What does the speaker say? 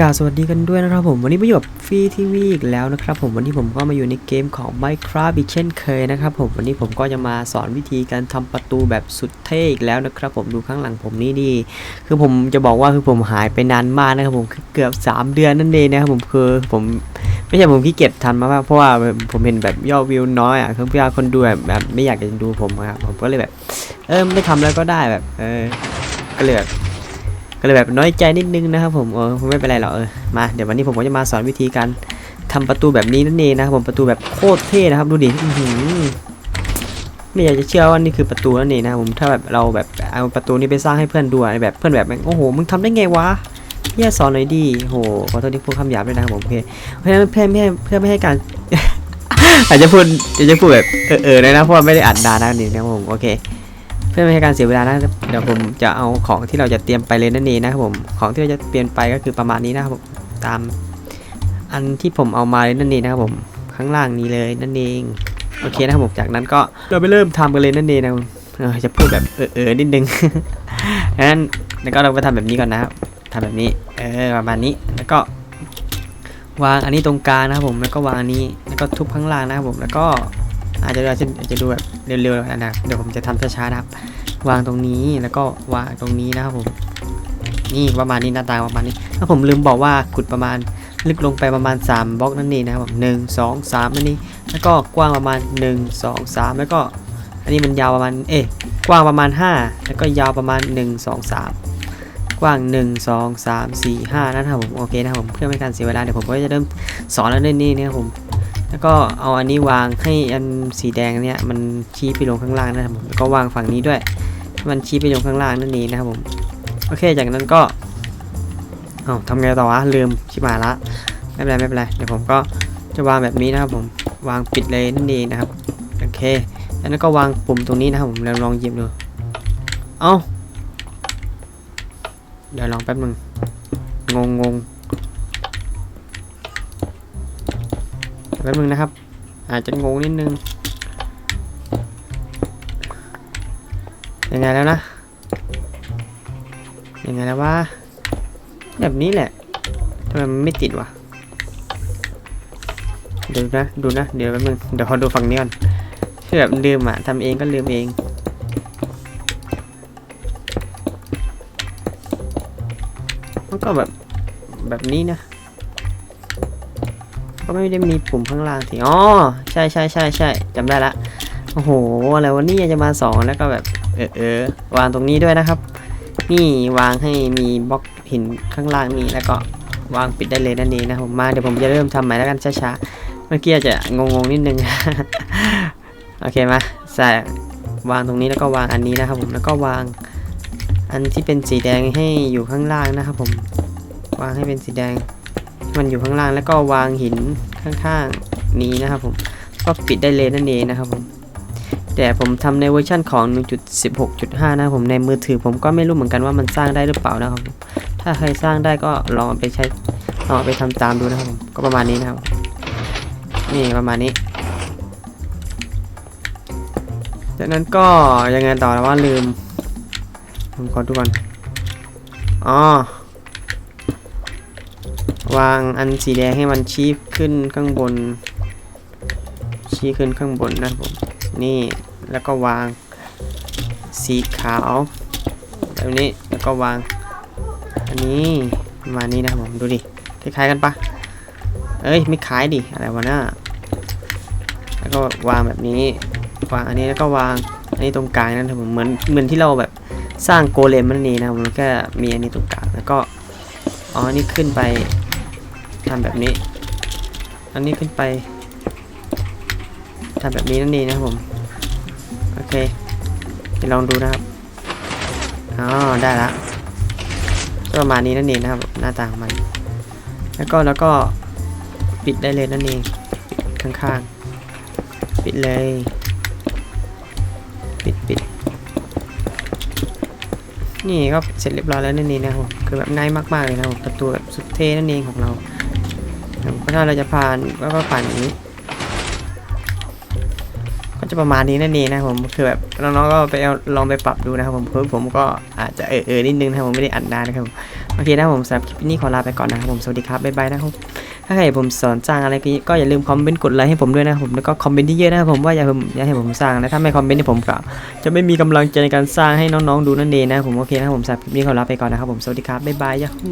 กาสวัสดีกันด้วยนะครับผมวันนี้มาอยู่กับฟรีทีวีอีกแล้วนะครับผมวันนี้ผมก็มาอยู่ในเกมของ Minecraft อีกเช่นเคยนะครับผมวันนี้ผมก็จะมาสอนวิธีการทำประตูแบบสุดเท่อีกแล้วนะครับผมดูข้างหลังผมนี่ดีคือผมจะบอกว่าคือผมหายไปนานมากนะครับผมคือเกือบ 3 เดือนนั่นเองนะครับผมคือผมไม่ใช่ผมขี้เกียจทำมากเพราะว่าผมเห็นแบบยอดวิวน้อยอะคือพี่อคนดูแบบแบบไม่อยากจะดูผมครับผมก็เลยแบบ เออไม่ทำแล้วก็ได้แบบเออก็เลยแบบ ก็เลยแบบน้อยใจนิดนึงนะครับผมเออไม่เป็นไรหรอกเออมาเดี๋ยววันนี้ผมก็จะมาสอนวิธีการทำประตูแบบนี้นั่นเองนะครับผมประตูแบบโคตรเท่นะครับดูดิอืไม่อยากจะเชื่อว่านี่คือประตูนั่นเองนะผมถ้าแบบเราแบบเอาประตูนี้ไปสร้างให้เพื่อนดูอะแบบเพื่อนแบบโอ้โหมึงทำได้ไงวะเฮียสอนหน่อยดิโหขอโทษที่พูดคำหยาบด้วยนะครับผมโอเคเพราะฉะนั้นเพื่อไม่ให้เพื่อไม่ให้การอาจจะพูดอาจจะพูดแบบเออเออเลยนะเพราะว่าไม่ได้อัดดานะนี่นะผมโอเค เพื่อไม่ให้การเสียเวลานะเดี๋ยวผมจะเอาของที่เราจะเตรียมไปเลยนั่นเองนะครับผมของที่เราจะเปลี่ยนไปก็คือประมาณนี้นะครับผมตามอันที่ผมเอามาเลยนั่นเองนะครับผมข้างล่างนี้เลยนั่นเองโอเคนะครับผมจากนั้นก็เราไปเริ่มทำกันเลยนั่นเองนะจะพูดแบบเออเออนิดนึงงั้นแล้วก็เราไปทำแบบนี้ก่อนนะครับทำแบบนี้เออประมาณนี้แล้วก็ วางอันนี้ตรงกลางนะครับผมแล้วก็วางอันนี้แล้วก็ทุบข้างล่างนะครับผมแล้วก็ อาจจะอาจจะอาจจะดูแบบเร็วๆนะครับเดี๋ยวผมจะทำช้าๆนะครับ วางตรงนี้แล้วก็วางตรงนี้นะครับผมนี่ประมาณนี้หน้าตาประมาณนี้ถ้าผมลืมบอกว่าขุดประมาณลึกลงไปประมาณ 3บล็อกนั่นเองนะครับผมหนึ่งสองสามอันนี้แล้วก็กว้างประมาณ 1 2 3 แล้วก็ อันนี้มันยาวประมาณเอ๊ะกว้างประมาณ 5 แล้วก็ยาวประมาณ 1 2 3 กว้าง 1 2 3 4 5นะครับผมโอเคนะครับผมเพื่อไม่ให้การเสียเวลาเดี๋ยวผมก็จะเริ่มสอนแล้วนี่นะครับผม แล้วก็เอาอันนี้วางให้อันสีแดงเนี่ยมันชี้ไปลงข้างล่างนะครับผมแล้วก็วางฝั่งนี้ด้วย มันชี้ไปลงข้างล่างนั่นเองนะครับผมโอเคจากนั้นก็เอาทำไงต่อวะลืมชิบหายละไม่เป็นไรไม่เป็นไรเดี๋ยวผมก็จะวางแบบนี้นะครับผมวางปิดเลยนั่นเองนะครับโอเคแล้วนั้นก็วางปุ่มตรงนี้นะครับผมแล้วลองหยิบดูเอาเดี๋ยวลองแป๊บนึงงงง แป๊บนึงนะครับ อาจจะงงนิดนึง ยังไงแล้วนะ ยังไงแล้ววะ แบบนี้แหละทำไมมันไม่ติดวะ เดี๋ยวนะ ดูนะ เดี๋ยวแป๊บนึง เดี๋ยวขอดูฝั่งนี้ก่อนคือแบบลืมอะทำเองก็ลืมเองมันก็แบบแบบนี้นะ ไม่ได้มีปุ่มข้างล่างสิอ๋อใช่ใช่ใช่ใช่จำได้ละโอ้โหอะไรวันนี้จะมาสอนแล้วก็แบบเออเออวางตรงนี้ด้วยนะครับ นี่วางให้มีบล็อกหินข้างล่างนี้แล้วก็วางปิดได้เลยนั่นเองนะผมมาเดี๋ยวผมจะเริ่มทำใหม่แล้วกันช้าๆเมื่อกี้อาจจะงงๆนิดนึง โอเคมาใส่วางตรงนี้แล้วก็วางอันนี้นะครับผมแล้วก็วางอันที่เป็นสีแดงให้อยู่ข้างล่างนะครับผมวางให้เป็นสีแดง มันอยู่ข้างล่างแล้วก็วางหินข้างๆนี้นะครับผมก็ปิดได้เลยนั่นเองนะครับผมแต่ผมทำในเวอร์ชันของ 1.16.5 นะครับผมในมือถือผมก็ไม่รู้เหมือนกันว่ามันสร้างได้หรือเปล่านะครับผมถ้าใครสร้างได้ก็ลองไปใช้ลองไปทำตามดูนะครับผมก็ประมาณนี้นะครับ นี่ประมาณนี้ จากนั้นก็ยังไงต่อแล้วว่าลืมผมขอดูก่อนอ๋อ วางอันสีแดงให้มันชี้ขึ้นข้างบน ชี้ขึ้นข้างบนนะครับผมนี่แล้วก็วางสีขาวแบบนี้แล้วก็วาง อันนี้มานี้นะครับผมดูดิคล้ายๆกันปะเอ้ยไม่คล้ายดิอะไรวะน่าแล้วก็วางแบบนี้วางอันนี้แล้วก็วางอันนี้ตรงกลางนั่นครับผมเหมือนเหมือนที่เราแบบสร้างโกเลมนั่นเองนะครับผมก็มีอันนี้ตรงกลางแล้วก็อ๋อนนี้ขึ้นไป ทำแบบนี้ อันนี้ขึ้นไปทำแบบนี้นั่นเองนะผม โอเคไปลองดูนะครับอ๋อได้ละประมาณนี้นั่นเองนะครับ หน้าตาของมัน แล้วก็แล้วก็ปิดได้เลยนั่นเองข้างๆ ปิดเลย ปิดปิดนี่ก็เสร็จเรียบร้อยแล้วนั่นเองนะครับผมคือแบบง่ายมากๆเลยนะครับประตูแบบสุดเท่นั่นเองของเรา ถ้าเราจะผ่านก็ก็ผ่านอย่างนี้ ก็จะประมาณนี้นั่นเองนะผมคือแบบน้องๆก็ไปลองไปปรับดูนะครับผมเพิ่มผมก็อาจจะเออเออนิดนึงนะผมไม่ได้อัดนานนะครับผมโอเคนะผมสำหรับคลิปนี้ขอลาไปก่อนนะครับผมสวัสดีครับบ๊ายบายนะครับถ้าใครอยากผมสอนสร้างอะไรก็อย่าลืมคอมเมนต์กดไลค์ให้ผมด้วยนะครับผมแล้วก็คอมเมนต์ที่เยอะนะครับผมว่าอยากให้ผมอยากให้ผมสร้างและถ้าไม่คอมเมนต์เนี่ยผมก็จะไม่มีกำลังใจในการสร้างให้น้องๆดูนั่นเองนะผมโอเคนะผมสำหรับคลิปนี้ขอลาไปก่อนนะครับผมสวัสดีครับบ๊ายบายยาฮู